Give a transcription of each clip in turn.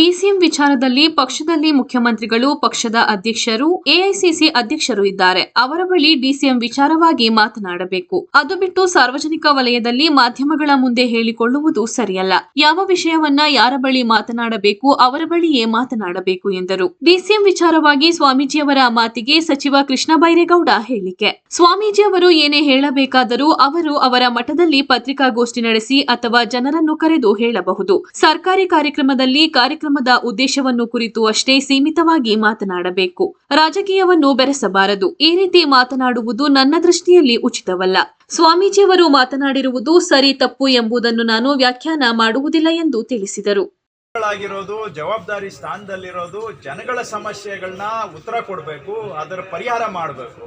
DCM ವಿಚಾರದಲ್ಲಿ ಪಕ್ಷದಲ್ಲಿ ಮುಖ್ಯಮಂತ್ರಿಗಳು, ಪಕ್ಷದ ಅಧ್ಯಕ್ಷರು, ಎಐಸಿಸಿ ಅಧ್ಯಕ್ಷರು ಇದ್ದಾರೆ. ಅವರ ಬಳಿ ಡಿಸಿಎಂ ವಿಚಾರವಾಗಿ ಮಾತನಾಡಬೇಕು. ಅದು ಬಿಟ್ಟು ಸಾರ್ವಜನಿಕ ವಲಯದಲ್ಲಿ ಮಾಧ್ಯಮಗಳ ಮುಂದೆ ಹೇಳಿಕೊಳ್ಳುವುದು ಸರಿಯಲ್ಲ. ಯಾವ ವಿಷಯವನ್ನ ಯಾರ ಬಳಿ ಮಾತನಾಡಬೇಕು, ಅವರ ಬಳಿಯೇ ಮಾತನಾಡಬೇಕು ಎಂದರು. ಡಿಸಿಎಂ ವಿಚಾರವಾಗಿ ಸ್ವಾಮೀಜಿಯವರ ಮಾತಿಗೆ ಸಚಿವ ಕೃಷ್ಣ ಬೈರೇಗೌಡ ಹೇಳಿಕೆ. ಸ್ವಾಮೀಜಿ ಅವರು ಏನೇ ಹೇಳಬೇಕಾದರೂ ಅವರು ಅವರ ಮಠದಲ್ಲಿ ಪತ್ರಿಕಾಗೋಷ್ಠಿ ನಡೆಸಿ ಅಥವಾ ಜನರನ್ನು ಕರೆದು ಹೇಳಬಹುದು. ಸರ್ಕಾರಿ ಕಾರ್ಯಕ್ರಮದಲ್ಲಿ ಕಾರ್ಯಕ್ರಮದ ಉದ್ದೇಶವನ್ನು ಕುರಿತು ಅಷ್ಟೇ ಸೀಮಿತವಾಗಿ ಮಾತನಾಡಬೇಕು. ರಾಜಕೀಯವನ್ನು ಬೆರೆಸಬಾರದು. ಈ ರೀತಿ ಮಾತನಾಡುವುದು ನನ್ನ ದೃಷ್ಟಿಯಲ್ಲಿ ಉಚಿತವಲ್ಲ. ಸ್ವಾಮೀಜಿಯವರು ಮಾತನಾಡಿರುವುದು ಸರಿ ತಪ್ಪು ಎಂಬುದನ್ನು ನಾನು ವ್ಯಾಖ್ಯಾನ ಮಾಡುವುದಿಲ್ಲ ಎಂದು ತಿಳಿಸಿದರು. ಜವಾಬ್ದಾರಿ ಸ್ಥಾನದಲ್ಲಿರೋದು, ಜನಗಳ ಸಮಸ್ಯೆಗಳನ್ನ ಉತ್ತರ ಕೊಡಬೇಕು, ಅದರ ಪರಿಹಾರ ಮಾಡಬೇಕು.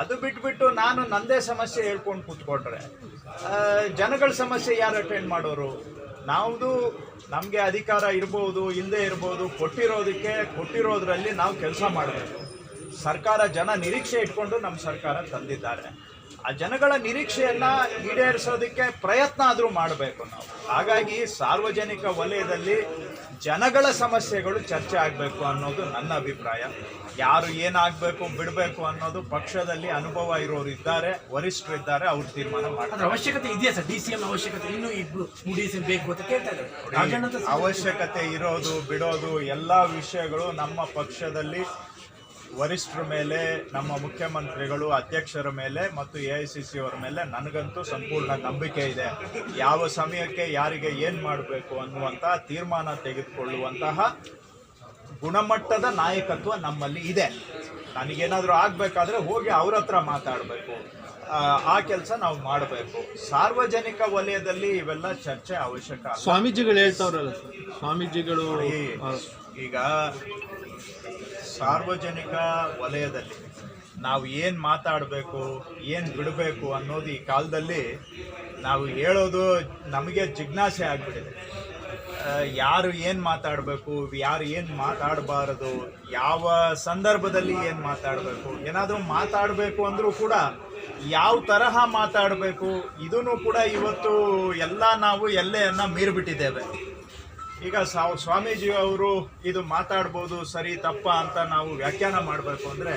ಅದು ಬಿಟ್ಬಿಟ್ಟು ನಾನು ನಂದೇ ಸಮಸ್ಯೆ ಹೇಳ್ಕೊಂಡು ಕೂತ್ಕೊಂಡ್ರೆ ಜನಗಳ ಸಮಸ್ಯೆ ಯಾರು ಅಟೆಂಡ್ ಮಾಡೋರು? ನಾವುದು ನಮಗೆ ಅಧಿಕಾರ ಇರ್ಬೋದು ಹಿಂದೆ ಇರ್ಬೋದು, ಕೊಟ್ಟಿರೋದಕ್ಕೆ ಕೊಟ್ಟಿರೋದ್ರಲ್ಲಿ ನಾವು ಕೆಲಸ ಮಾಡಬೇಕು. ಸರ್ಕಾರ ಜನ ನಿರೀಕ್ಷೆ ಇಟ್ಕೊಂಡು ನಮ್ಮ ಸರ್ಕಾರ ತಂದಿದ್ದಾರೆ. ಆ ಜನಗಳ ನಿರೀಕ್ಷೆಯನ್ನ ಈಡೇರಿಸೋದಕ್ಕೆ ಪ್ರಯತ್ನ ಆದರೂ ಮಾಡಬೇಕು ನಾವು. ಹಾಗಾಗಿ ಸಾರ್ವಜನಿಕ ವಲಯದಲ್ಲಿ ಜನಗಳ ಸಮಸ್ಯೆಗಳು ಚರ್ಚೆ ಆಗಬೇಕು ಅನ್ನೋದು ನನ್ನ ಅಭಿಪ್ರಾಯ. ಯಾರು ಏನಾಗಬೇಕು ಬಿಡಬೇಕು ಅನ್ನೋದು ಪಕ್ಷದಲ್ಲಿ ಅನುಭವ ಇರೋರು ಇದ್ದಾರೆ ವರಿಷ್ಠರು ಇದ್ದಾರೆ ಅವ್ರು ತೀರ್ಮಾನ ಮಾಡ್ತಾರೆ. ಅವಶ್ಯಕತೆ ಇದೆಯಾ ಸರ್? ಡಿ ಸಿ ಎಂ ಅವಶ್ಯಕತೆ ಇನ್ನೂ ಇಬ್ರು ಡಿ ಸಿ ಎಂ ಬೇಕು ಅಂತ ಕೇಳ್ತಾ ಇದ್ದಾರೆ. ಅವಶ್ಯಕತೆ ಇರೋದು ಬಿಡೋದು ಎಲ್ಲ ವಿಷಯಗಳು ನಮ್ಮ ಪಕ್ಷದಲ್ಲಿ ವರಿಷ್ಠರ ಮೇಲೆ, ನಮ್ಮ ಮುಖ್ಯಮಂತ್ರಿಗಳು, ಅಧ್ಯಕ್ಷರ ಮೇಲೆ ಮತ್ತು ಎ ಐ ಸಿ ಸಿ ಅವರ ಮೇಲೆ ನನಗಂತೂ ಸಂಪೂರ್ಣ ನಂಬಿಕೆ ಇದೆ. ಯಾವ ಸಮಯಕ್ಕೆ, ಯಾರಿಗೆ ಏನು ಮಾಡಬೇಕು ಅನ್ನುವಂತಹ ತೀರ್ಮಾನ ತೆಗೆದುಕೊಳ್ಳುವಂತಹ ಗುಣಮಟ್ಟದ ನಾಯಕತ್ವ ನಮ್ಮಲ್ಲಿ ಇದೆ. ನನಗೇನಾದರೂ ಆಗಬೇಕಾದ್ರೆ ಹೋಗಿ ಅವ್ರ ಹತ್ರ ಮಾತಾಡಬೇಕು. ಆ ಕೆಲಸ ನಾವು ಮಾಡಬೇಕು. ಸಾರ್ವಜನಿಕ ವಲಯದಲ್ಲಿ ಇವೆಲ್ಲ ಚರ್ಚೆ ಅವಶ್ಯಕ. ಸ್ವಾಮೀಜಿಗಳು ಹೇಳ್ತಾವ್ರಲ್ಲ ಸ್ವಾಮೀಜಿಗಳು ಈಗ ಸಾರ್ವಜನಿಕ ವಲಯದಲ್ಲಿ ನಾವು ಏನು ಮಾತಾಡಬೇಕು ಏನು ಬಿಡಬೇಕು ಅನ್ನೋದು ಈ ಕಾಲದಲ್ಲಿ ನಾವು ಹೇಳೋದು ನಮಗೆ ಜಿಜ್ಞಾಸೆ ಆಗಿಬಿಟ್ಟಿದೆ. ಯಾರು ಏನು ಮಾತಾಡಬೇಕು ಯಾರು ಏನು ಮಾತಾಡಬಾರದು ಯಾವ ಸಂದರ್ಭದಲ್ಲಿ ಏನು ಮಾತಾಡಬೇಕು ಏನಾದರೂ ಮಾತಾಡಬೇಕು ಅಂದರೂ ಕೂಡ ಯಾವ ತರಹ ಮಾತಾಡಬೇಕು, ಇದನ್ನು ಕೂಡ ಇವತ್ತು ಎಲ್ಲ ನಾವು ಎಲ್ಲೆಯನ್ನು ಮೀರಿಬಿಟ್ಟಿದ್ದೇವೆ. ಈಗ ಸಾವ್, ಸ್ವಾಮೀಜಿ ಅವರು ಇದು ಮಾತಾಡ್ಬೋದು ಸರಿ, ತಪ್ಪ ಅಂತ ನಾವು ವ್ಯಾಖ್ಯಾನ ಮಾಡಬೇಕು ಅಂದರೆ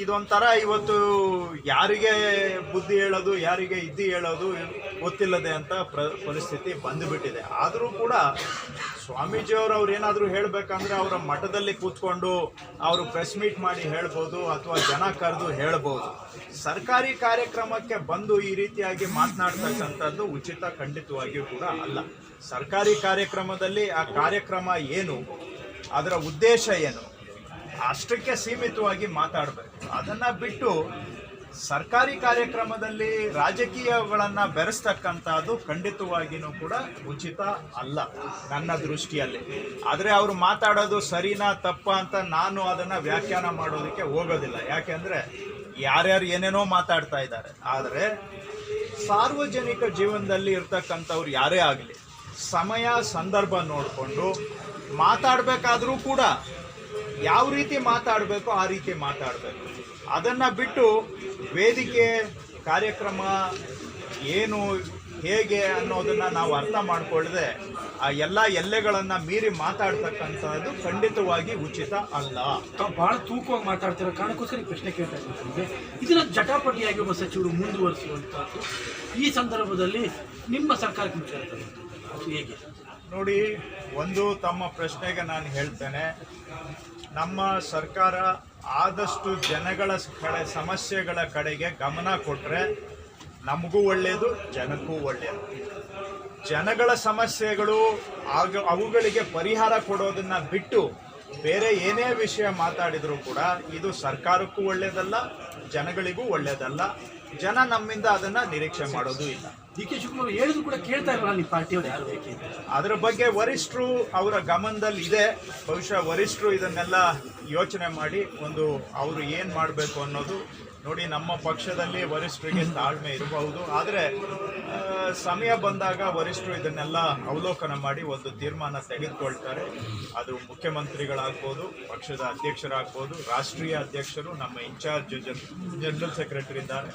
ಇದೊಂಥರ ಇವತ್ತು ಯಾರಿಗೆ ಬುದ್ಧಿ ಹೇಳೋದು, ಯಾರಿಗೆ ಇದ್ದಿ ಹೇಳೋದು ಗೊತ್ತಿಲ್ಲದೆ ಅಂತ ಪ್ರ, ಪರಿಸ್ಥಿತಿ ಬಂದುಬಿಟ್ಟಿದೆ. ಆದರೂ ಕೂಡ ಸ್ವಾಮೀಜಿಯವರು ಅವ್ರು ಏನಾದರೂ ಹೇಳಬೇಕಂದ್ರೆ ಅವರ ಮಠದಲ್ಲಿ ಕೂತ್ಕೊಂಡು ಅವರು ಪ್ರೆಸ್ ಮೀಟ್ ಮಾಡಿ ಹೇಳ್ಬೋದು ಅಥವಾ ಜನ ಕರೆದು ಹೇಳ್ಬೋದು. ಸರ್ಕಾರಿ ಕಾರ್ಯಕ್ರಮಕ್ಕೆ ಬಂದು ಈ ರೀತಿಯಾಗಿ ಮಾತನಾಡ್ತಕ್ಕಂಥದ್ದು ಉಚಿತ ಖಂಡಿತವಾಗಿಯೂ ಕೂಡ ಅಲ್ಲ. ಸರ್ಕಾರಿ ಕಾರ್ಯಕ್ರಮದಲ್ಲಿ ಆ ಕಾರ್ಯಕ್ರಮ ಏನು, ಅದರ ಉದ್ದೇಶ ಏನು, ಅಷ್ಟಕ್ಕೆ ಸೀಮಿತವಾಗಿ ಮಾತಾಡಬೇಕು. ಅದನ್ನ ಬಿಟ್ಟು ಸರ್ಕಾರಿ ಕಾರ್ಯಕ್ರಮದಲ್ಲಿ ರಾಜಕೀಯಗಳನ್ನು ಬೆರೆಸ್ತಕ್ಕಂಥದ್ದು ಖಂಡಿತವಾಗಿಯೂ ಕೂಡ ಉಚಿತ ಅಲ್ಲ, ನನ್ನ ದೃಷ್ಟಿಯಲ್ಲಿ. ಆದರೆ ಅವರು ಮಾತಾಡೋದು ಸರಿನಾ ತಪ್ಪ ಅಂತ ನಾನು ಅದನ್ನ ವ್ಯಾಖ್ಯಾನ ಮಾಡೋದಕ್ಕೆ ಹೋಗೋದಿಲ್ಲ. ಯಾಕೆಂದ್ರೆ ಯಾರ್ಯಾರು ಏನೇನೋ ಮಾತಾಡ್ತಾ ಇದ್ದಾರೆ. ಆದರೆ ಸಾರ್ವಜನಿಕ ಜೀವನದಲ್ಲಿ ಇರ್ತಕ್ಕಂಥವ್ರು ಯಾರೇ ಆಗಲಿ, ಸಮಯ, ಸಂದರ್ಭ ನೋಡಿಕೊಂಡು ಮಾತಾಡಬೇಕಾದ್ರೂ ಕೂಡ ಯಾವ ರೀತಿ ಮಾತಾಡಬೇಕು ಆ ರೀತಿ ಮಾತಾಡಬೇಕು. ಅದನ್ನು ಬಿಟ್ಟು ವೇದಿಕೆ ಕಾರ್ಯಕ್ರಮ ಏನು ಹೇಗೆ ಅನ್ನೋದನ್ನು ನಾವು ಅರ್ಥ ಮಾಡಿಕೊಳ್ಳದೆ ಆ ಎಲ್ಲ ಎಲ್ಲೆಗಳನ್ನು ಮೀರಿ ಮಾತಾಡ್ತಕ್ಕಂಥದ್ದು ಖಂಡಿತವಾಗಿ ಉಚಿತ ಅಲ್ಲ. ಭಾಳ ಬಹಳ ತೂಕವಾಗಿ ಮಾತಾಡ್ತಿರೋ. ಕಾರಣಕ್ಕೋಸ್ಕರ ಪ್ರಶ್ನೆ ಕೇಳ್ತಾ ಇದ್ದೀನಿ ಇದನ್ನ ಜಟಾಪಟಿಯಾಗಿ ಒಬ್ಬ ಸಚಿವರು ಮುಂದುವರಿಸುವಂಥದ್ದು ಈ ಸಂದರ್ಭದಲ್ಲಿ ನಿಮ್ಮ ಸರ್ಕಾರಕ್ಕೆ ಮುಖ್ಯ ಹೇಗೆ? ನೋಡಿ ಒಂದು ತಮ್ಮ ಪ್ರಶ್ನೆಗೆ ನಾನು ಹೇಳ್ತೇನೆ. ನಮ್ಮ ಸರ್ಕಾರ ಆದಷ್ಟು ಜನಗಳ ಕಡೆ, ಸಮಸ್ಯೆಗಳ ಕಡೆಗೆ ಗಮನ ಕೊಟ್ಟರೆ ನಮಗೂ ಒಳ್ಳೆಯದು ಜನಕ್ಕೂ ಒಳ್ಳೆಯದು ಜನಗಳ ಸಮಸ್ಯೆಗಳು ಆಗ ಅವುಗಳಿಗೆ ಪರಿಹಾರ ಕೊಡೋದನ್ನು ಬಿಟ್ಟು ಬೇರೆ ಏನೇ ವಿಷಯ ಮಾತಾಡಿದರೂ ಕೂಡ ಇದು ಸರ್ಕಾರಕ್ಕೂ ಒಳ್ಳೆಯದಲ್ಲ ಜನಗಳಿಗೂ ಒಳ್ಳೆಯದಲ್ಲ ಜನ ನಮ್ಮಿಂದ ಅದನ್ನು ನಿರೀಕ್ಷೆ ಮಾಡೋದು ಇಲ್ಲ. ಡಿ ಕೆ ಶಿವಕುಮಾರ್ ಹೇಳಿದ್ರು ಕೂಡ ಕೇಳ್ತಾ ಇರಲ್ಲ ನಿಮ್ಮ ಪಾರ್ಟಿಯವರು ಯಾರು ಬೇಕೆ ಅದರ ಬಗ್ಗೆ ವರಿಷ್ಠರು ಅವರ ಗಮನದಲ್ಲಿ ಇದೆ. ಬಹುಶಃ ವರಿಷ್ಠರು ಇದನ್ನೆಲ್ಲ ಯೋಚನೆ ಮಾಡಿ ಒಂದು ಅವರು ಏನು ಮಾಡಬೇಕು ಅನ್ನೋದು ನೋಡಿ ನಮ್ಮ ಪಕ್ಷದಲ್ಲಿ ವರಿಷ್ಠರಿಗೆ ತಾಳ್ಮೆ ಇರಬಹುದು. ಆದರೆ ಸಮಯ ಬಂದಾಗ ವರಿಷ್ಠರು ಇದನ್ನೆಲ್ಲ ಅವಲೋಕನ ಮಾಡಿ ಒಂದು ತೀರ್ಮಾನ ತೆಗೆದುಕೊಳ್ತಾರೆ. ಅದು ಮುಖ್ಯಮಂತ್ರಿಗಳಾಗ್ಬೋದು, ಪಕ್ಷದ ಅಧ್ಯಕ್ಷರಾಗ್ಬೋದು, ರಾಷ್ಟ್ರೀಯ ಅಧ್ಯಕ್ಷರು, ನಮ್ಮ ಇನ್ಚಾರ್ಜ್ ಜನರಲ್ ಸೆಕ್ರೆಟರಿ ಇದ್ದಾರೆ.